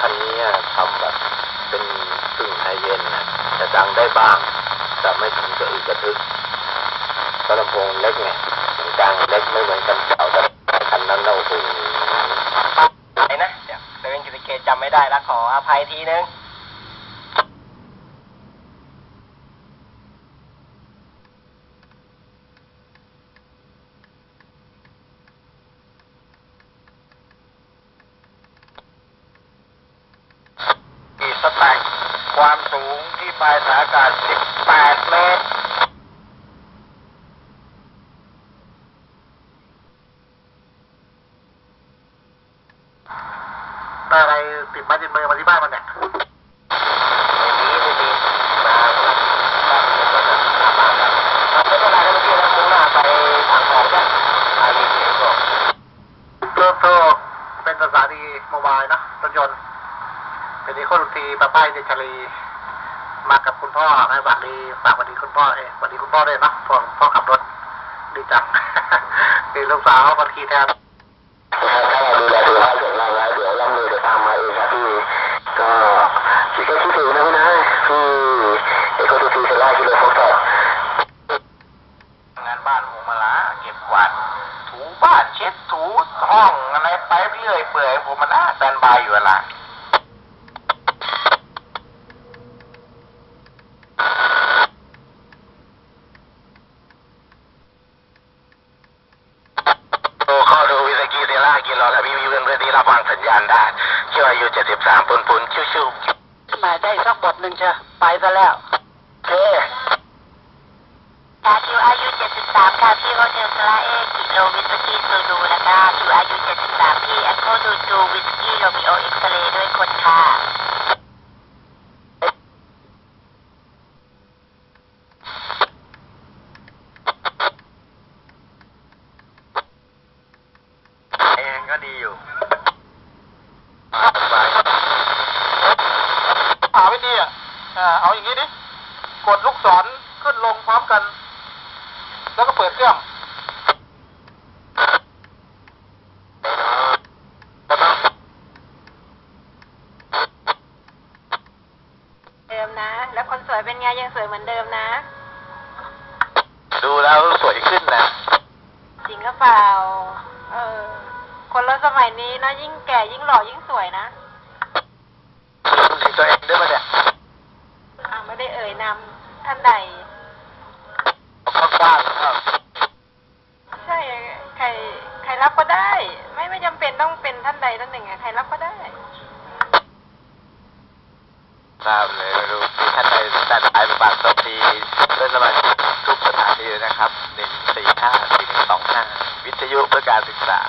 คันนี้ทำแบบเป็นซึ่งไฮเย็นนะจะดังได้บ้าง แต่ไม่ถึงกับอึกระทึกก็ลำโพงเล็กไงดังเล็กไม่เหมือนกันเก่าแต่คันนั้นเราคือะไรนะเดี๋ยวเป็นกิจเกจจำไม่ได้ละขออภัยทีนึง แต็กความสูงที่ปลายสายอากาศ18 เมตรได้อะไรติดไม้ติดมือมาที่บ้านมันเนี่ยไม่ดีไม่ดีมาครับบ้านผมก็จะหน้าบ้านครับครับไม่เป็นไรครับพี่นมาไปทางออกจ้ะหาที่เสียงกเริ่มโตเป็นสถานีโมบายนะรถยนต์ เป็นที่โคตรทีป้าป้ายเดชลีมากับคุณพ่อให้ฝากดีฝากสวัสดีคุณพ่อเองสวัสดีคุณพ่อด้วยนะพ่อพ่อขับรถดีจังดีลูกสาวคนขี่แทนถ้าเราดูแลดูแลเสร็จแล้วแล้วเดี๋ยวลำมือเดี๋ยวตามมาเองครับพี่ก็พี่ก็คิดถึงนะพี่นะพี่ไอ้คนทุกทีเสร็จแล้วที่เลยพบกับงานบ้านหมูมาละเก็บกวาดถูบ้านเช็ดถูห้องอะไรไปเรื่อยเปื่อยผมมันน่าแตนบายอยู่ละดูเข้าดูวิสกี้เซล่ากินรอแล้วพี่มีเพื่อนเพื่อนที่รับฟั งสัญญาณได้ชื่ออายุ73ปุนปุนๆชิวๆมาได้สักบทหนึ่งเชียวไปซะแล้วโอเคค่ะคิวอายุ73ค่ะพี่โฮเทลสลาเอกิโลวิสกี้ซูดูนะคะคิวอายุ73พี่แอคโคดูดูวิสกี้โรมิโอเอ็กซเรย์ด้วยคนค่ะเองก็ดีอยู่ หาวิธีอะ เอาอย่างนี้ดิ กดลูกศรขึ้นลงพร้อมกัน แล้วก็เปิดเครื่องเดิมนะ แล้วคนสวยเป็นไงยังสวยเหมือนเดิมนะ ดูแล้วสวยขึ้นนะ จริงหรือเปล่า เออ คนเราสมัยนี้นะยิ่งแก่ยิ่งหล่อยิ่งสวยนะดูถึงตัวเองด้วยปะเนี่ย อ่าไม่ได้เอ่ยนำ ท่านใดเอากว้างๆครับใช่ใครใครรับก็ได้ ไม่ไม่จำเป็นต้องเป็นท่านใดท่านหนึ่งอะใครรับก็ได้ทราบเลยดูที่ท่านใดแต่สายบัตรสตีเพื่อนสมาชิกทุกสถานีเลยนะครับหนึ่งสี่ห้าสี่หนึ่งสองห้าวิทยุเพื่อการศึกษา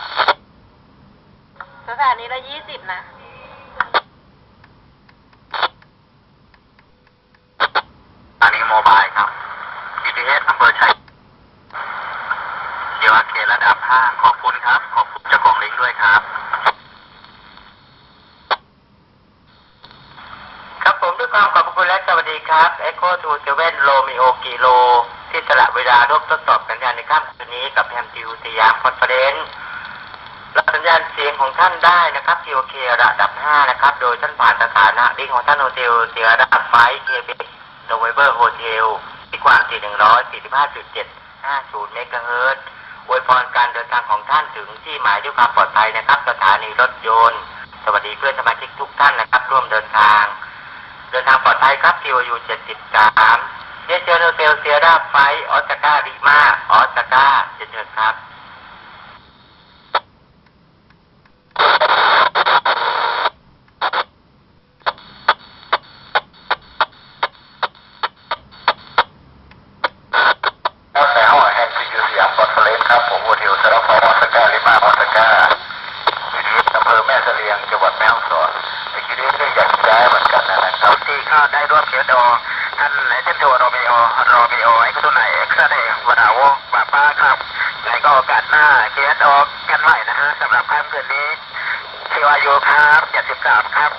สถานีละยี่สิบนะ อันนี้โมบายครับ GPS อำเภอชัยเดี๋ยวอาเขตระดับห้าขอบคุณครับ ขอบคุณเจ้าของลิงก์ด้วยครับ ครับผมด้วยความขอบคุณและสวัสดีครับ Echo 2 7 Romeo กิโล ที่สละเวลาร่วมทดสอบสัญญาณในค่ำคืนนี้กับแฮมติวสยามคอนเฟอเรนซ์รับสัญญาณเสียงของท่านได้นะครับ TOK ระดับ 5 นะครับ โดยท่านผ่านสถานะลิงของท่านโฮเทลเสียระดับไฟเคเบโนเวเบอร์โฮเทลที่ความถี่145.750เมกะเฮิรตซ์อวยพรการเดินทางของท่านถึงที่หมายด้วยความปลอดภัยนะครับ สถานีรถยนต์ สวัสดีเพื่อนสมาชิกทุกท่านนะครับ ร่วมเดินทาง เดินทางปลอดภัยครับทีวยู73เจเจอร์โนเซลเซียร่าไฟออสการ์ริมาออสการ์เชิญเชิญครับ แล้วแต่ห้องแห่งที่อยู่สยามคอนเฟอเรนซ์ครับ ผมโฮเทลสระพอออสการ์ลิมาออสการ์อยู่ที่อำเภอแม่เสลียงจังหวัดแม่ฮ่องสอนไอ้ทีนี้ก็อยากได้เหมือนกันนะครับที่เข้าได้ร่วมเขียนดอท่านไหนเส้นตัวโรเมโอโรเมโอไอ้ตัวไหนเอ็กซ์เดย์วราวงป้าป้าครับไหนก็โอกาสหน้าเกียนดอกันใหม่นะฮะสำหรับค่ำคืนนี้ชิวายุครับ73ครับ